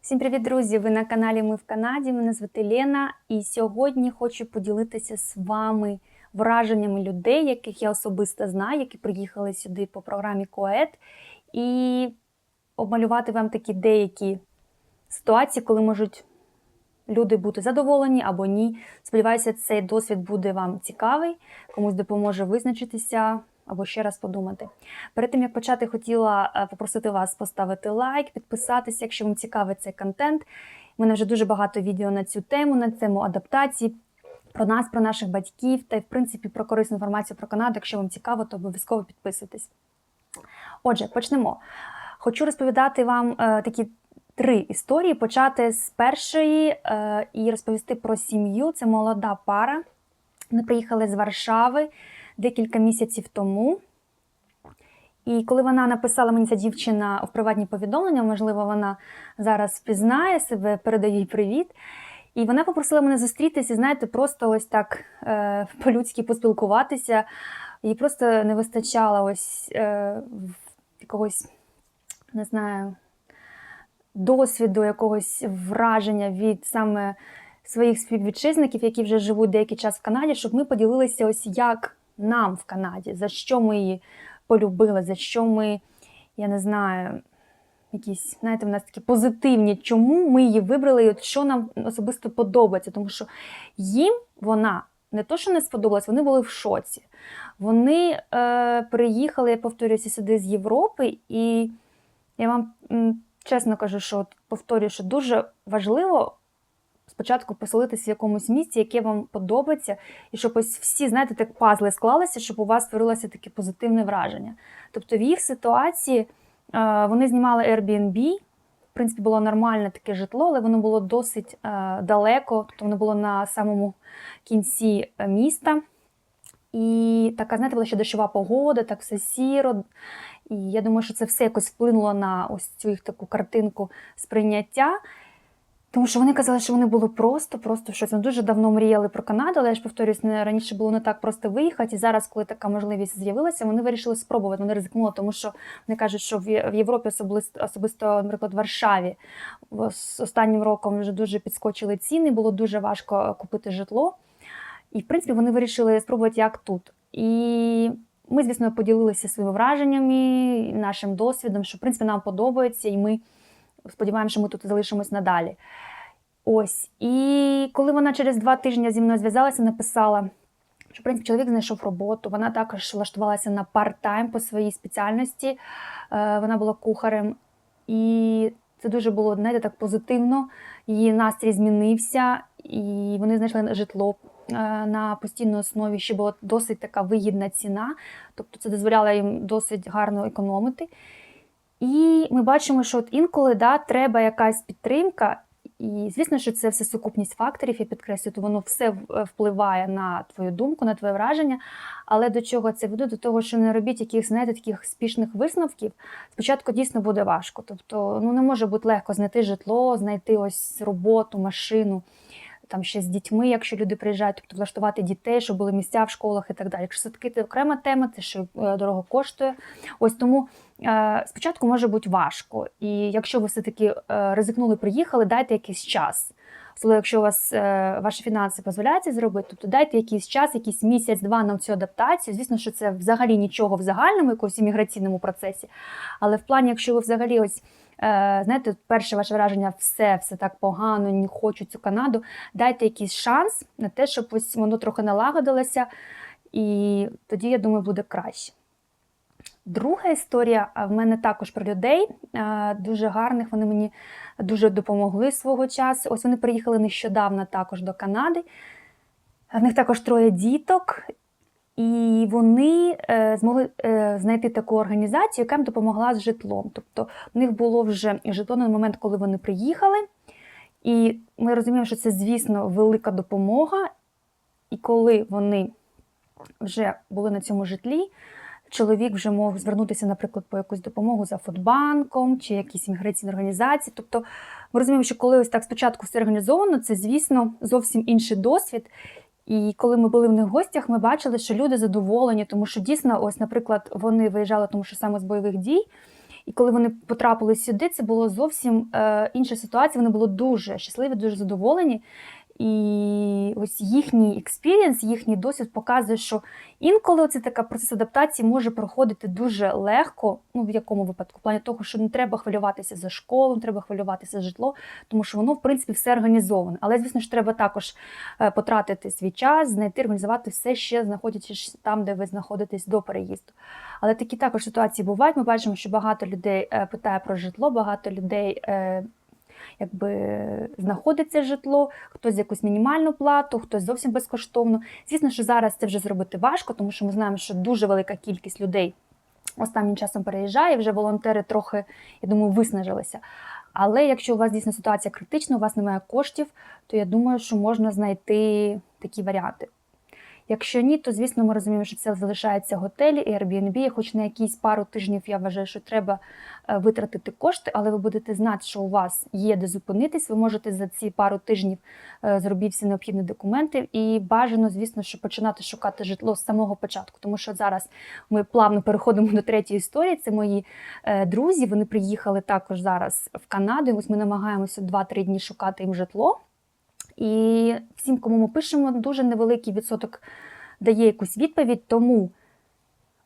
Всім привіт, друзі! Ви на каналі Ми в Канаді. Мене звати Лена, і сьогодні хочу поділитися з вами враженнями людей, яких я особисто знаю, які приїхали сюди по програмі КОЕД, і обмалювати вам такі деякі ситуації, коли можуть люди бути задоволені або ні. Сподіваюся, цей досвід буде вам цікавий, комусь допоможе визначитися або ще раз подумати. Перед тим як почати, хотіла е, попросити вас поставити лайк, підписатися, якщо вам цікавий цей контент. У мене вже дуже багато відео на цю тему, на тему адаптації. Про нас, про наших батьків та в принципі про корисну інформацію про Канаду. Якщо вам цікаво, то обов'язково підписуйтесь. Отже, почнемо. Хочу розповідати вам е, такі три історії. Почати з першої е, і розповісти про сім'ю. Це молода пара. Вони приїхали з Варшави декілька місяців тому. І коли вона написала мені ця дівчина в приватні повідомлення, можливо, вона зараз впізнає себе, передає їй привіт. І вона попросила мене зустрітися, знаєте, просто ось так е, по-людськи поспілкуватися. Їй просто не вистачало ось е, якогось, не знаю, досвіду, якогось враження від саме своїх співвітчизників, які вже живуть деякий час в Канаді, щоб ми поділилися, ось як нам в Канаді, за що ми її полюбили, за що ми, я не знаю, якісь, знаєте, в нас такі позитивні, чому ми її вибрали, і от що нам особисто подобається. Тому що їм вона не то, що не сподобалась, вони були в шоці. Вони е, приїхали, я повторююся, сюди з Європи, і я вам чесно кажу, що повторюю, що дуже важливо спочатку поселитися в якомусь місці, яке вам подобається, і щоб ось всі, знаєте, так пазли склалися, щоб у вас створилося таке позитивне враження. Тобто в їх ситуації е, вони знімали Airbnb, в принципі, було нормальне таке житло, але воно було досить е, далеко, тобто воно було на самому кінці е, міста. І така, знаєте, була ще дощова погода, так все сіро. І я думаю, що це все якось вплинуло на ось цю їх таку картинку сприйняття. Тому що вони казали, що вони були просто, просто щось. Вони дуже давно мріяли про Канаду, але я ж повторюсь, не раніше було не так просто виїхати. І зараз, коли така можливість з'явилася, вони вирішили спробувати. Вони ризикнули, тому що вони кажуть, що в Європі особисто, наприклад, в Варшаві з останнім роком вже дуже підскочили ціни, було дуже важко купити житло. І, в принципі, вони вирішили спробувати як тут. І ми, звісно, поділилися своїми враженнями, нашим досвідом, що в принципі нам подобається, і ми сподіваємося, що ми тут залишимось надалі. Ось. І коли вона через два тижні зі мною зв'язалася, написала, що в принципі чоловік знайшов роботу. Вона також влаштувалася на парт-тайм по своїй спеціальності. Е, Вона була кухарем. І це дуже було знаєте, так позитивно. Її настрій змінився, і вони знайшли житло е, на постійній основі, що була досить така вигідна ціна. Тобто це дозволяло їм досить гарно економити. І ми бачимо, що от інколи да, треба якась підтримка. І звісно, що це все сукупність факторів, я підкреслюю, то воно все впливає на твою думку, на твоє враження. Але до чого це веде? До того, що не робіть якихось знаєте, таких спішних висновків. Спочатку дійсно буде важко. Тобто, ну не може бути легко знайти житло, знайти ось роботу, машину. Там ще з дітьми, якщо люди приїжджають, тобто влаштувати дітей, щоб були місця в школах і так далі. Якщо все таки це окрема тема, це що е, дорого коштує. Ось тому е, спочатку може бути важко. І якщо ви все-таки е, ризикнули, приїхали, дайте якийсь час. Особливо, якщо у вас е, ваші фінанси дозволяють це зробити, тобто дайте якийсь час, якийсь місяць-два на цю адаптацію. Звісно, що це взагалі нічого в загальному, якомусь імміграційному процесі. Але в плані, якщо ви взагалі ось. Е, знаєте, перше ваше враження все все так погано, не хочу цю Канаду. Дайте якийсь шанс на те, щоб ось воно трохи налагодилося, і тоді, я думаю, буде краще. Друга історія в мене також про людей, е, дуже гарних. Вони мені дуже допомогли свого часу. Ось вони приїхали нещодавно також до Канади. В них також троє діток, і вони е, змогли е, знайти таку організацію, яка їм допомогла з житлом. Тобто в них було вже житло на момент, коли вони приїхали. І ми розуміємо, що це, звісно, велика допомога. І коли вони вже були на цьому житлі, чоловік вже мог звернутися, наприклад, по якусь допомогу за Фудбанком чи якісь імміграційні організації. Тобто ми розуміємо, що коли ось так спочатку все організовано, це, звісно, зовсім інший досвід. І коли ми були в них в гостях, ми бачили, що люди задоволені, тому що дійсно, ось, наприклад, вони виїжджали, тому що саме з бойових дій. І коли вони потрапили сюди, це було зовсім е, інша ситуація. Вони були дуже щасливі, дуже задоволені. І ось їхній експірієнс, їхній досвід показує, що інколи це така процес адаптації може проходити дуже легко. Ну в якому випадку? В плані того, що не треба хвилюватися за школу, не треба хвилюватися за житло, тому що воно в принципі все організоване. Але звісно ж, треба також е, потратити свій час, знайти, організувати все ще знаходячись там, де ви знаходитесь до переїзду. Але такі також ситуації бувають. Ми бачимо, що багато людей е, питає про житло, багато людей. Якби знаходиться житло, хтось якусь мінімальну плату, хтось зовсім безкоштовно. Звісно, що зараз це вже зробити важко, тому що ми знаємо, що дуже велика кількість людей останнім часом переїжджає. Вже волонтери трохи, я думаю, виснажилися. Але якщо у вас дійсно ситуація критична, у вас немає коштів, то я думаю, що можна знайти такі варіанти. Якщо ні, то звісно ми розуміємо, що це залишається готелі і Airbnb, хоч на якісь пару тижнів я вважаю, що треба е, витратити кошти, але ви будете знати, що у вас є де зупинитись. Ви можете за ці пару тижнів е, зробити всі необхідні документи, і бажано, звісно, що починати шукати житло з самого початку, тому що зараз ми плавно переходимо до третьої історії. Це мої е, друзі. Вони приїхали також зараз в Канаду. і Ось ми намагаємося 2-3 дні шукати їм житло. І всім, кому ми пишемо, дуже невеликий відсоток дає якусь відповідь. Тому,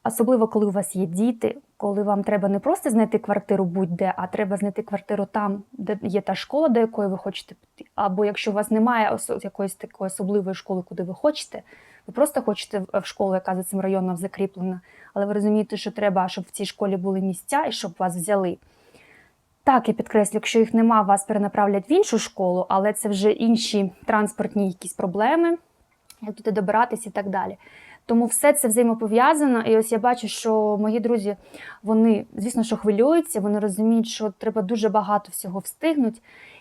особливо коли у вас є діти, коли вам треба не просто знайти квартиру будь-де, а треба знайти квартиру там, де є та школа, до якої ви хочете піти. Або якщо у вас немає якоїсь такої особливої школи, куди ви хочете, ви просто хочете в- школу, яка за цим районом закріплена, але ви розумієте, що треба, щоб в цій школі були місця і щоб вас взяли. Так, я підкреслю, якщо їх нема, вас перенаправлять в іншу школу, але це вже інші транспортні якісь проблеми, як туди добиратись і так далі. Тому все це взаємопов'язано. І ось я бачу, що мої друзі, вони, звісно, що хвилюються, вони розуміють, що треба дуже багато всього встигнути.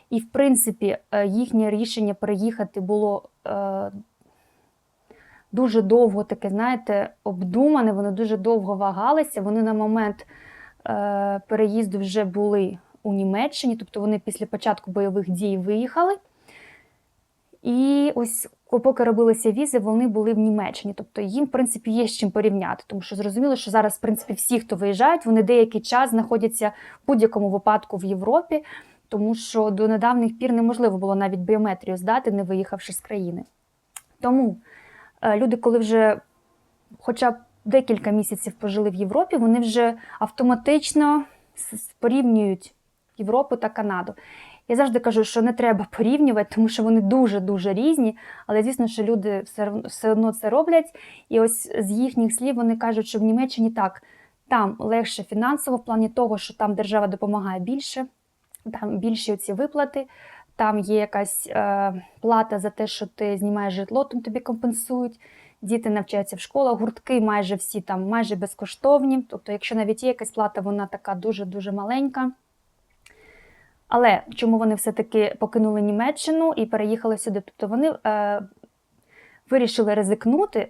І, в принципі, е, їхнє рішення переїхати було е, дуже довго таке, знаєте, обдумане, вони дуже довго вагалися. Вони на момент е, переїзду вже були у Німеччині, тобто вони після початку бойових дій виїхали. І ось поки робилися візи, вони були в Німеччині. Тобто їм, в принципі, є з чим порівняти. Тому що зрозуміло, що зараз, в принципі, всі, хто виїжджають, вони деякий час знаходяться в будь-якому випадку в Європі, тому що до недавніх пір неможливо було навіть біометрію здати, не виїхавши з країни. Тому е, люди, коли вже хоча б декілька місяців пожили в Європі, вони вже автоматично порівнюють Європу та Канаду. Я завжди кажу, що не треба порівнювати, тому що вони дуже-дуже різні. Але звісно, що люди все, одно це роблять. І ось з їхніх слів вони кажуть, що в Німеччині так, там легше фінансово, в плані того, що там держава допомагає більше, там більші ці виплати, там є якась е, плата за те, що ти знімаєш житло, там тобі компенсують. Діти навчаються в школах, гуртки майже всі там майже безкоштовні. Тобто, якщо навіть є якась плата, вона така дуже-дуже маленька. Але чому вони все-таки покинули Німеччину і переїхали сюди? Тобто вони е, вирішили ризикнути.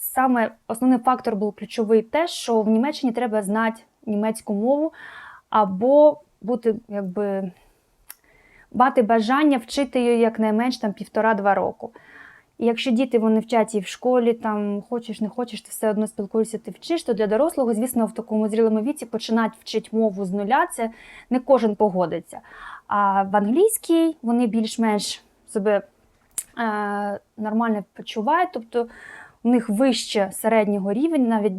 Саме основний фактор був ключовий те, що в Німеччині треба знати німецьку мову або бути якби мати бажання вчити її якнайменш там півтора-два року. І якщо діти вони вчать і в школі, там хочеш, не хочеш, ти все одно спілкуєшся, ти вчиш, то для дорослого, звісно, в такому зрілому віці починати вчити мову з нуля, це не кожен погодиться. А в англійській вони більш-менш себе е, нормально почувають, тобто у них вище середнього рівня, навіть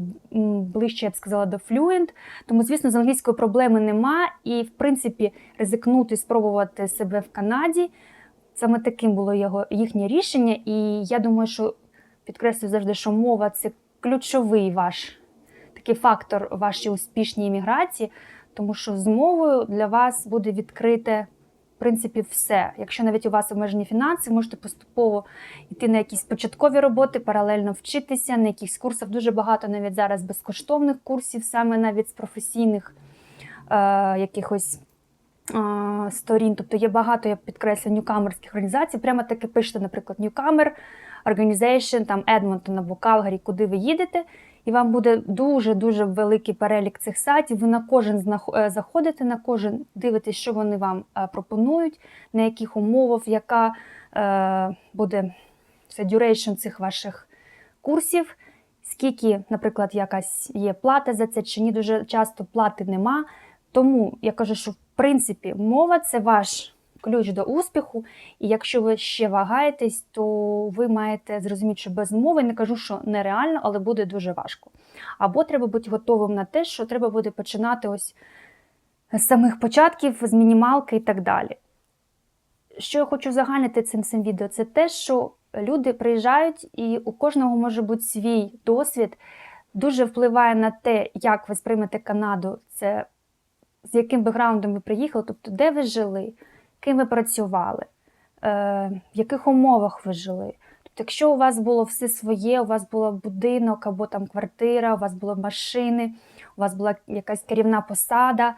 ближче, я б сказала, до fluent. Тому, звісно, з англійською проблеми нема. І, в принципі, ризикнути, спробувати себе в Канаді. Саме таким було його їхнє рішення. І я думаю, що підкреслюю завжди, що мова це ключовий ваш такий фактор вашій успішній імміграції, тому що з мовою для вас буде відкрите. В принципі, все. Якщо навіть у вас обмежені фінанси, можете поступово йти на якісь початкові роботи, паралельно вчитися, на якихось курсах. Дуже багато навіть зараз безкоштовних курсів, саме навіть з професійних е, якихось сторін. Тобто є багато, я підкреслю, ньюкамерських організацій. Прямо таки пишете, наприклад, Newcomer Organization, там Едмонтон або Калгарі, куди ви їдете. І вам буде дуже-дуже великий перелік цих сайтів. Ви на кожен е, заходите, на кожен дивитесь, що вони вам е, пропонують, на яких умовах, яка е, буде це duration цих ваших курсів, скільки, наприклад, якась є плата за це чи ні. Дуже часто плати нема. Тому я кажу, що в принципі мова це ваш ключ до успіху. І якщо ви ще вагаєтесь, то ви маєте зрозуміти, що без мови не кажу, що нереально, але буде дуже важко. Або треба бути готовим на те, що треба буде починати ось з самих початків, з мінімалки і так далі. Що я хочу загальнити цим всім відео, це те, що люди приїжджають, і у кожного може бути свій досвід. Дуже впливає на те, як ви сприймете Канаду, це з яким бекграундом ви приїхали, тобто де ви жили, ким ви працювали, е, в яких умовах ви жили. Тобто, якщо у вас було все своє, у вас був будинок або там квартира, у вас були машини, у вас була якась керівна посада.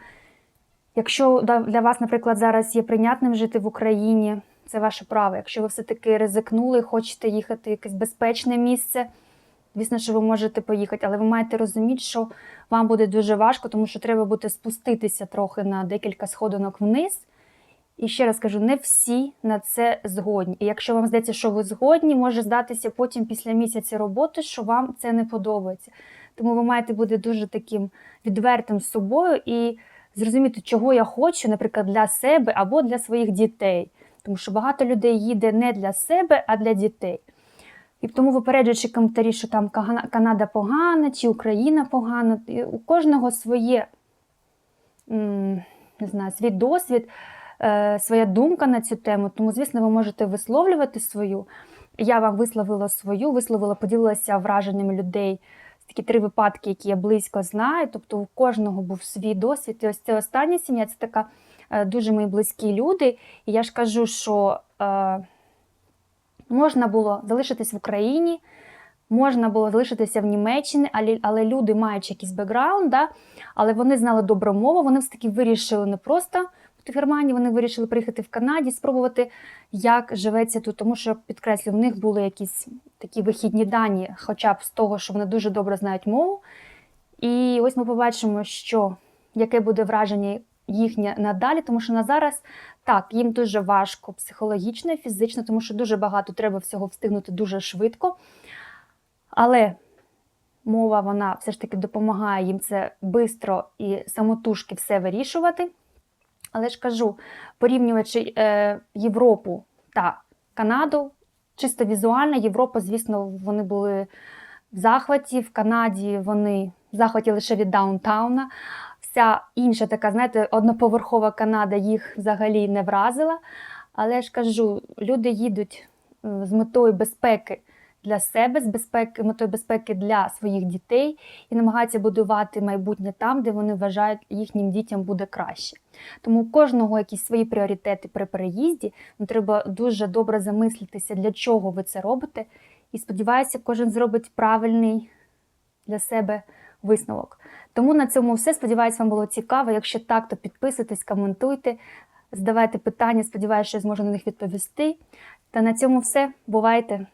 Якщо для вас, наприклад, зараз є прийнятним жити в Україні, це ваше право. Якщо ви все-таки ризикнули, хочете їхати в якесь безпечне місце, звісно, що ви можете поїхати, але ви маєте розуміти, що вам буде дуже важко, тому що треба буде спуститися трохи на декілька сходинок вниз. І ще раз кажу, не всі на це згодні. І якщо вам здається, що ви згодні, може здатися потім після місяця роботи, що вам це не подобається. Тому ви маєте бути дуже таким відвертим з собою і зрозуміти, чого я хочу, наприклад, для себе або для своїх дітей. Тому що багато людей їде не для себе, а для дітей. І тому випереджуючи коментарі, що там Канада погана чи Україна погана, у кожного своє не знаю, свій досвід, е, своя думка на цю тему. Тому, звісно, ви можете висловлювати свою. Я вам висловила свою, висловила, поділилася враженнями людей. Такі три випадки, які я близько знаю. Тобто у кожного був свій досвід. І ось це остання сім'я це така е, дуже мої близькі люди. І я ж кажу, що е, можна було залишитись в Україні, можна було залишитися в Німеччині, але, але люди, маючи якийсь бекграунд, да, але вони знали добру мову, вони все-таки вирішили не просто бути в Германії, вони вирішили приїхати в Канаді, спробувати, як живеться тут. Тому що, підкреслю, в них були якісь такі вихідні дані, хоча б з того, що вони дуже добре знають мову. І ось ми побачимо, що яке буде враження їхнє надалі, тому що на зараз так, їм дуже важко психологічно і фізично, тому що дуже багато треба всього встигнути дуже швидко. Але мова вона все ж таки допомагає їм це швидко і самотужки все вирішувати. Але ж кажу, порівнюючи е, Європу та Канаду, чисто візуально, Європа, звісно, вони були в захваті. В Канаді вони в захваті лише від даунтауна. Вся інша така, знаєте, одноповерхова Канада їх взагалі не вразила. Але ж кажу, люди їдуть з метою безпеки для себе, з безпеки, метою безпеки для своїх дітей і намагаються будувати майбутнє там, де вони вважають, їхнім дітям буде краще. Тому у кожного якісь свої пріоритети при переїзді. Ну, треба дуже добре замислитися, для чого ви це робите. І сподіваюся, кожен зробить правильний для себе висновок. Тому на цьому все. Сподіваюсь, вам було цікаво. Якщо так, то підписуйтесь, коментуйте, задавайте питання. Сподіваюся, що я зможу на них відповісти. Та на цьому все. Бувайте!